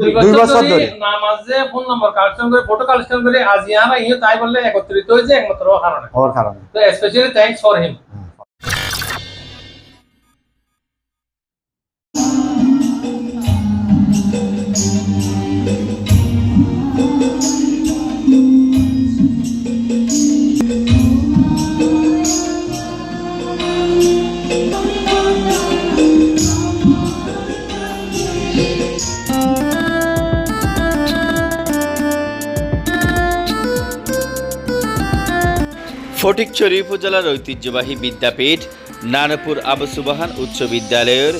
দুই বছর ধরে নামাজে ফোন নাম্বার কালেকশন করে ফটো কালেকশন করে আজ ইয়ানা ইয়ে তাই বললে একত্রিত হয়েছে একমাত্র কারণে। ওর কারণে। তো specially thanks for him Fatikchhari উপজেলার ঐতিহ্যবাহী বিদ্যাপীঠ, নানপুর আবু সুবাহান উচ্চ বিদ্যালয়ের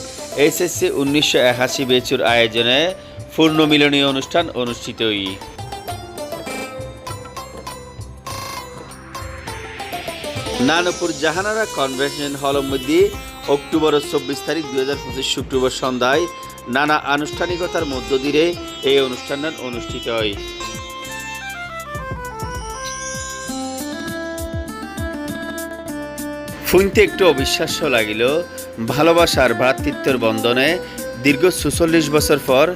এসএসসি উনিশশো একাশি বেচুর আয়োজনে পূর্ণ মিলনী অনুষ্ঠান অনুষ্ঠিত নানপুর জাহানারা কনভেনশন হল মধ্যে অক্টোবরের চব্বিশ তারিখ দুই হাজার পঁচিশ শুক্রবার সন্ধ্যায় নানা আনুষ্ঠানিকতার মধ্য দিয়ে এই অনুষ্ঠানটি অনুষ্ঠিত হয়। শুনতে একটু অবিশ্বাস্য লাগিল। ভালোবাসার ভ্রাতৃত্বের বন্ধনে দীর্ঘ সুচল্লিশ বছর পর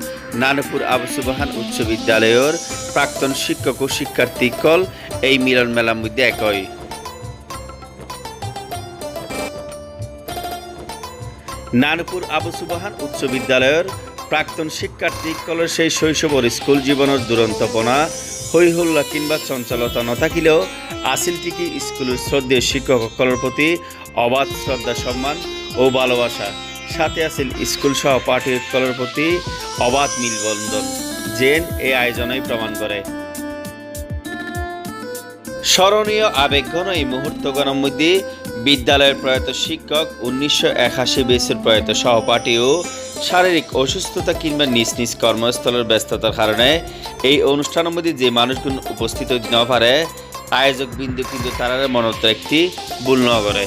নানপুর আবু সুবাহান উচ্চ বিদ্যালয়ের প্রাক্তন শিক্ষক ও শিক্ষার্থী কল এই মিলন মেলার মধ্যে একই। নানপুর আবু সুবাহান উচ্চ বিদ্যালয়ের প্রাক্তন শিক্ষার্থী কলের সেই শৈশবর স্কুল জীবনের দুরন্তপনা হৈহুল্লা কিংবা চঞ্চলতা নথাকিলেও আছিল টিকি স্কুলের শ্রদ্ধেয় শিক্ষক সকলের প্রতি অবাধ শ্রদ্ধা সম্মান ও ভালোবাসা। সাথে আছিল স্কুল সহপাঠী সকলের প্রতি অবাধ মিলবন্ধন জেন এই আয়োজনই প্রমাণ করে স্মরণীয় আবেগঘন এই মুহূর্তগণের মধ্যে বিদ্যালয়ের প্রয়াত শিক্ষক, উনিশশো একাশি বেসের প্রয়াত সহপাঠী ও শারীরিক অসুস্থতা কিংবা নিজ নিজ কর্মস্থলের ব্যস্ততার কারণে এই অনুষ্ঠানের মধ্যে যে মানুষগুলো উপস্থিত হইতে না পারে, আয়োজক বিন্দু কিন্তু তারা মনত একটি ভুল ন করে।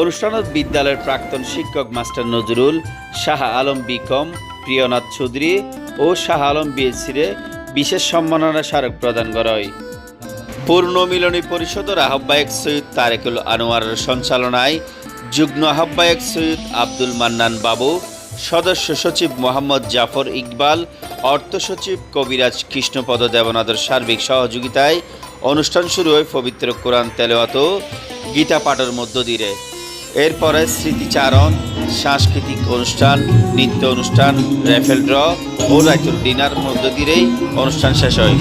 অনুষ্ঠানত বিদ্যালয়ের প্রাক্তন শিক্ষক মাস্টার নজরুল শাহ আলম বিকম, প্রিয়নাথ চৌধুরী ও শাহ আলম বিএসসিরে বিশেষ সম্মাননা স্মারক প্রদান করা হয় পূর্ণ মিলনী পরিষদের আহ্বায়ক সৈয়দ তারেকুল আনোয়ারের সঞ্চালনায় যুগ্ম আহ্বায়ক সৈয়দ আব্দুল মান্নান বাবু, সদস্য সচিব মোহাম্মদ জাফর ইকবাল, অর্থ সচিব কবিরাজ কৃষ্ণপদ দেবনাথের সার্বিক সহযোগিতায় অনুষ্ঠান শুরু হয় পবিত্র কোরআন তেলাওয়াত গীতা পাঠের মধ্য দিয়ে। এরপরে স্মৃতিচারণ, সাংস্কৃতিক অনুষ্ঠান, নৃত্য অনুষ্ঠান, র্যাফেল ড্র ও রাইতুর ডিনার মধ্য দিয়েই অনুষ্ঠান শেষ হয়।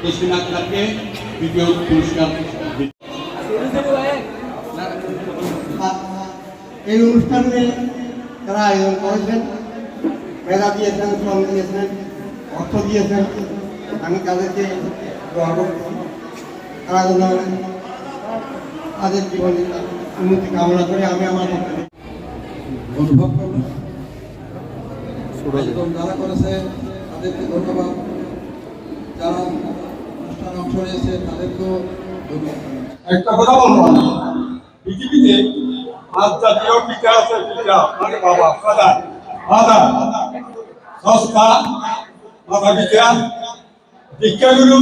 তসলিমা দ্বিতীয় পুরস্কার এই অনুষ্ঠানে তারা আয়োজন করেছেন, মেধা দিয়েছেন, শ্রম দিয়েছেন, অর্থ দিয়েছেন। আমি তাদেরকে দোয়া করছি। তারা যেন তাদের জীবনে উন্নতি কামনা করে আমি আমার অনুভব করবেন আয়োজন যারা করেছে তাদেরকে ধন্যবাদ। যারা অনুষ্ঠানে অংশ নিয়েছে তাদেরকেও একটা কথা বলব পৃথিবীতে পাঁচ জাতীয় পিতা আছে পিতা মানে বাবা ফাদার ফাদার সস্তা মাতা পিতা শিক্ষাগুরু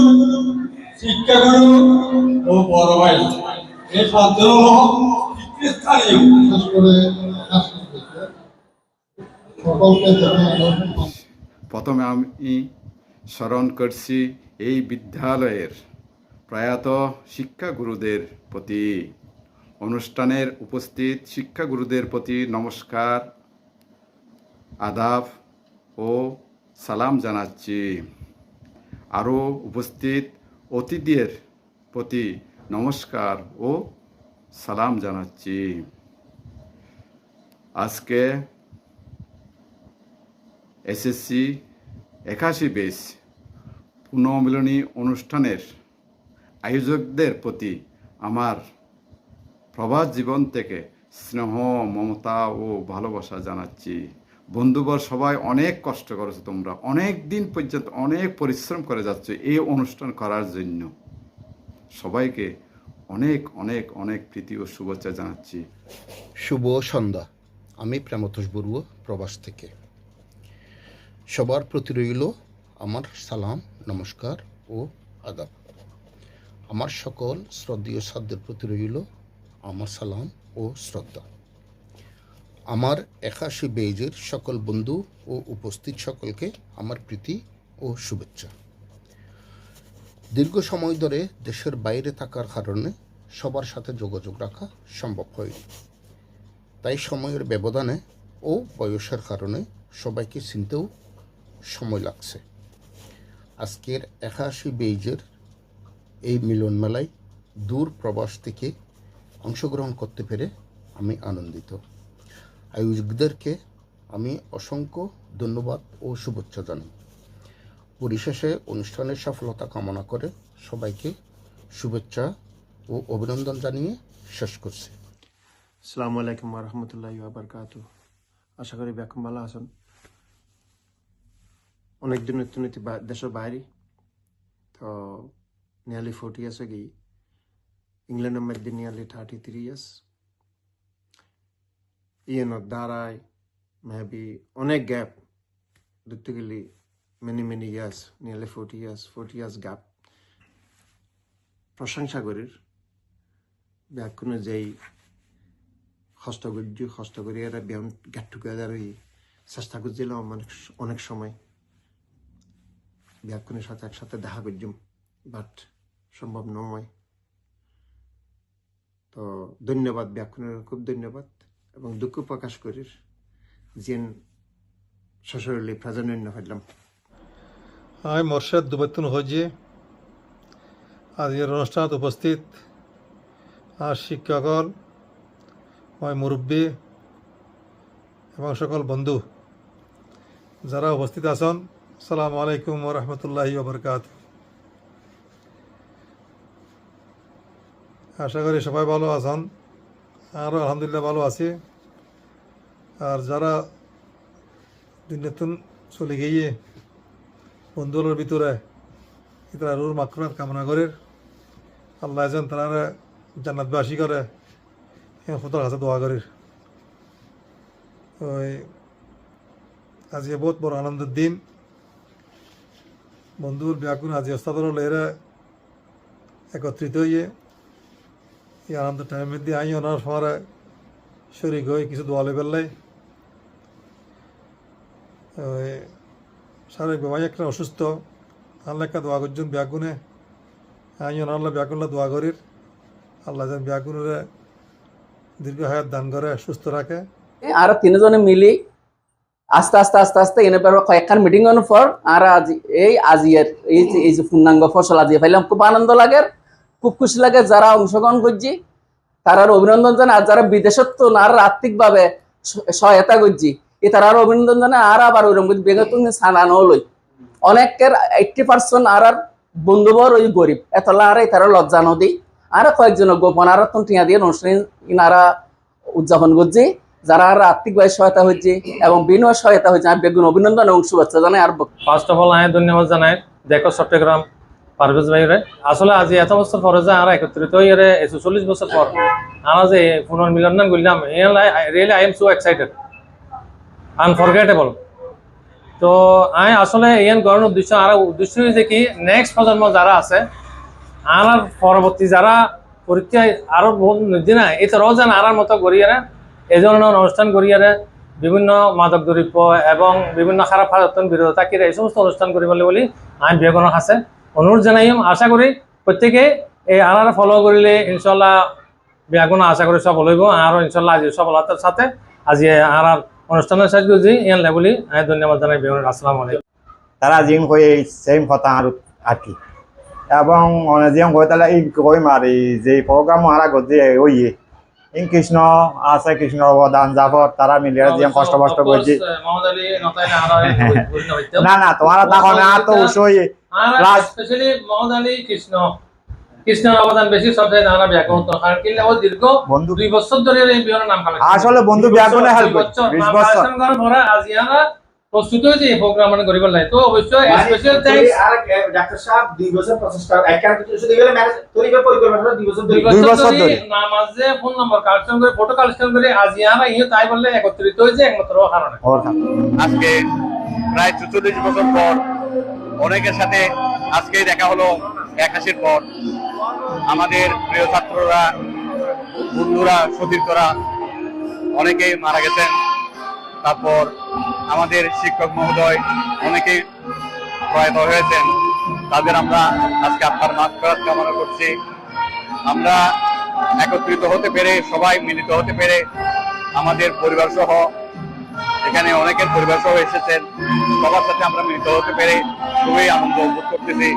শিক্ষাগুরু ও বড় ভাই। এই পাঁচজন হলো পিতৃস্থানীয় বিশেষ করে প্রথমে আমি স্মরণ করছি এই বিদ্যালয়ের প্রয়াত শিক্ষাগুরুদের প্রতি। অনুষ্ঠানের উপস্থিত শিক্ষাগুরুদের প্রতি নমস্কার, আদাব ও সালাম জানাচ্ছি। আরও উপস্থিত অতিথিদের প্রতি নমস্কার ও সালাম জানাচ্ছি। আজকে এসএসসি একাশি বেশ পুনর্মিলনী অনুষ্ঠানের আয়োজকদের প্রতি আমার প্রবাস জীবন থেকে স্নেহ, মমতা ও ভালোবাসা জানাচ্ছি। বন্ধুবর সবাই অনেক কষ্ট করেছ তোমরা। অনেক দিন পর্যন্ত অনেক পরিশ্রম করে যাচ্ছ এই অনুষ্ঠান করার জন্য। সবাইকে অনেক অনেক অনেক প্রীতি ও শুভেচ্ছা জানাচ্ছি। শুভ সন্ধ্যা। আমি প্রেমতোষ বড়ুয়া প্রবাস থেকে। সবার প্রতি রইল আমার সালাম, নমস্কার ও আদাব। আমার সকল শ্রদ্ধীয় সাধ্যের প্রতি রইল আমার সালাম ও শ্রদ্ধা। আমার একাশি বেজের সকল বন্ধু ও উপস্থিত সকলকে আমার প্রীতি ও শুভেচ্ছা। দীর্ঘ সময় ধরে দেশের বাইরে থাকার কারণে সবার সাথে যোগাযোগ রাখা সম্ভব হয়নি। তাই সময়ের ব্যবধানে ও বয়সের কারণে সবাইকে চিনতেও সময় লাগছে। আজকের একাশি বেইজের এই মিলন মেলায় দূর প্রবাস থেকে অংশগ্রহণ করতে পেরে আমি আনন্দিত। আয়োজকদেরকে আমি অসংখ্য ধন্যবাদ ও শুভেচ্ছা জানাই। পরিশেষে অনুষ্ঠানের সফলতা কামনা করে সবাইকে শুভেচ্ছা ও অভিনন্দন জানিয়ে শেষ করছি। আসসালামু আলাইকুম রহমতুল্লাহ বারকাত আশা করি ব্যাকুম ভালো আছেন। অনেক দিন নতুনতি দেশের বাইরে। তো নিয়ারলি ফোর্টি ইয়ার্স গিয়ে ইংল্যান্ডের মধ্যে নিয়ারলি থার্টি থ্রি ইয়ার্স ইয়েনত দাঁড়ায় মেবি অনেক গ্যাপ ধরতে গেলে many many years nearly forty years forty years gap প্রশংসা করির ব্যাকুণে যেই কষ্ট করছি কষ্ট করি, এরা ব্যায়াম গেট টুগেদার হই চেষ্টা করছিলাম অনেক অনেক সময়। ব্যাকুনের সাথে একসাথে দেখা করছিলাম বাট সম্ভব নয়। তো ধন্যবাদ ব্যাকুনের খুব ধন্যবাদ এবং দুঃখ প্রকাশ করি যেন সশরীরে প্রাধান্য হইলাম আমি মোর্শেদ দুবতুন হজি আজকের অনুষ্ঠানত উপস্থিত আর শিক্ষকল মই মুরব্বী এবং সকল বন্ধু যারা উপস্থিত আছেন, সালাম আলাইকুম রহমতুল্লাহি বরকাত আশা করি সবাই ভালো আছেন আরও আলহামদুলিল্লাহ ভালো আছি। আর যারা দিন নতুন চলে গিয়ে বন্ধুগুলোর ভিতরে তারা রুর মাকড়াত কামনা করে, আল্লাহ যেন তারা জান্নাতবাসী করে। খোদার কাছে দোয়া করি ওই আজকে বহুত বড় আনন্দের দিন। বন্ধুর ব্যাকুন আজি ওস্তাদর লেরা একত্রিত হয়ে এই আনন্দ টাইমের দিয়ে আই ওনার সময় শরীর হয়ে কিছু দোয়া লেবেলাই ওই শারীরিক বাবাই একটা অসুস্থ আল্লাহ একটা দোয়া করছেন ব্যাগুনে আই আল্লাহ ব্যাগুনলা দোয়া করির। আল্লাহ যেন ব্যাগুনের দীর্ঘ দান করে, সুস্থ রাখে। আর তিনজনে মিলি আস্তে আস্তে আস্তে আস্তে কয়েকখান মিটিং পর আর আজ এই আজিয়ের এই যে এই যে পূর্ণাঙ্গ ফসল আজিয়ে খুব আনন্দ লাগে, খুব খুশি লাগে যারা অংশগ্রহণ করছি। তারার অভিনন্দন জানে আর যারা বিদেশত্ব আর আর্থিকভাবে সহায়তা করছি, এই তারার অভিনন্দন জানে আর আবার ওইরকম বেগত সানানো লই। অনেকের এইটটি পার্সেন্ট আর আর বন্ধুবর ওই গরিব, এতলা আর তারা লজ্জা নদী। আর কয়েকজন গোপন আর তুন টিয়া দিয়ে অনুষ্ঠান ইনারা উদযাপন করছি, যারা আর আর্থিকভাবে সহায়তা হয়েছে এবং বিনয় সহায়তা হয়েছে। আমি বেগুন অভিনন্দন এবং শুভেচ্ছা জানাই আর ফার্স্ট অফ অল আমি ধন্যবাদ জানাই। দেখো চট্টগ্রাম পারভেজ ভাইরে। আসলে আজি এত বছর পরে যে আমরা একত্রিত হয়ে একশো চল্লিশ বছর পর আমরা যে পুনর্মিলন করলাম really I am so excited unforgettable তো আমি আসলে ইয়ান করার উদ্দেশ্য, আর উদ্দেশ্য হয়েছে কি নেক্সট প্রজন্ম যারা আছে আর পরবর্তী যারা পরীক্ষায় আরও বহুত দিনা এই তারাও যেন আর মতো করিয়ারে এই ধরনের অনুষ্ঠান করিয়ারে বিভিন্ন মাদক দ্রব্য এবং বিভিন্ন খারাপ আচরণ বিরত থাকিরে এই সমস্ত অনুষ্ঠান কৰিবলৈ বুলি আমি বিবেকনৰ আছে অনুৰোধ জনাইম, আশা কৰি প্ৰত্যেকে এই আনাৰ ফলো কৰিলে ইনশাল্লাহ বিয়াগুণ আশা কৰি সফল হইব। আৰু ইনশাল্লাহ আজি সফলতার সাথে আজি আনার অনুষ্ঠানের শেষ করছি। ইয়ান বুলি আমি ধন্যবাদ জানাই বিয়াগুণ আসসালামু আলাইকুম। তারা জিম কই সেম কথা আর আর কি। এবং কই তাহলে এই কই মারি যে প্রোগ্রাম হারা গজি ওই ইন কৃষ্ণ আছে কৃষ্ণ অবদান জাফর তারা মিলে জিম কষ্ট কষ্ট করছি না না তোমার তখন আর তো উসই স্পেশালি মোহাম্মদ আলী কৃষ্ণ। কৃষ্ণের অবদান বেশি সব জায়গায় ব্যাকরণ কারণ কিনলে দীর্ঘ বন্ধু দুই বছর ধরে এই নাম আসলে বন্ধু ব্যাকরণে বিশ বছর। প্রস্তুত হয়েছে এই প্রোগ্রাম মানে করিবার লাগে তো অবশ্যই স্পেশাল থ্যাঙ্কস আর ডাক্তার সাহেব দুই বছর প্রচেষ্টা একবার শুধু গেলে ম্যানেজ তৈরি করে পরিকল্পনা দুই বছর দুই বছর ধরে। নামাজে ফোন নম্বর কালেকশন করে ফটো কালেকশন করে আজ ইয়ারা ইয়ে তাই বললে একত্রিত হয়েছে একমাত্র কারণে আজকে প্রায় চুচল্লিশ বছর পর অনেকের সাথে আজকেই দেখা হলো একাশির পর। আমাদের প্রিয় ছাত্ররা বন্ধুরা সতীর্থরা অনেকেই মারা গেছেন। তারপর আমাদের শিক্ষক মহোদয় অনেকে প্রয়াত হয়েছেন। তাদের আমরা আজকে আপনার করার কামনা করছি। আমরা একত্রিত হতে পেরে, সবাই মিলিত হতে পেরে আমাদের পরিবার সহ এখানে অনেকের পরিবার সহ এসেছেন। সবার সাথে আমরা মিলিত হতে পেরে খুবই আনন্দ উপভোগ করতেছি।